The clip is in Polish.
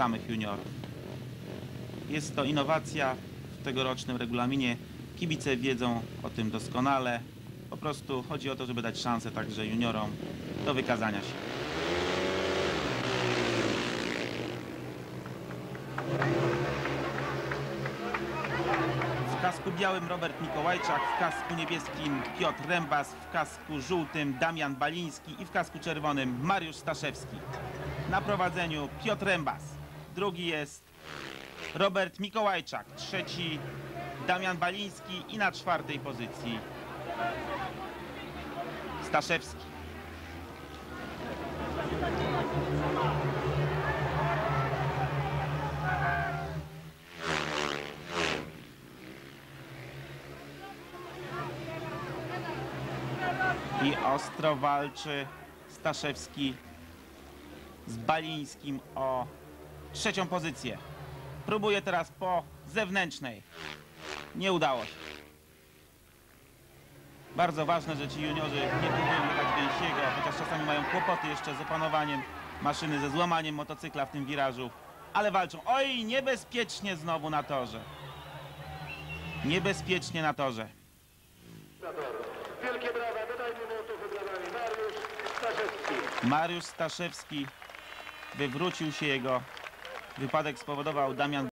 samych juniorów. Jest to innowacja w tegorocznym regulaminie. Kibice wiedzą o tym doskonale. Po prostu chodzi o to, żeby dać szansę także juniorom do wykazania się. W kasku białym Robert Mikołajczak, w kasku niebieskim Piotr Rembas, w kasku żółtym Damian Baliński i w kasku czerwonym Mariusz Staszewski. Na prowadzeniu Piotr Rembas. Drugi jest Robert Mikołajczak. Trzeci Damian Baliński i na czwartej pozycji Staszewski. I ostro walczy Staszewski z Balińskim o trzecią pozycję. Próbuje teraz po zewnętrznej. Nie udało się. Bardzo ważne, że ci juniorzy nie próbują jechać gęsiego, chociaż czasami mają kłopoty jeszcze z opanowaniem maszyny, ze złamaniem motocykla w tym wirażu. Ale walczą. Oj, niebezpiecznie znowu na torze. Niebezpiecznie na torze. Wielkie brawa, dodajmy wybrawami Mariusz Staszewski. Mariusz Staszewski wywrócił się jego wypadek spowodował Damian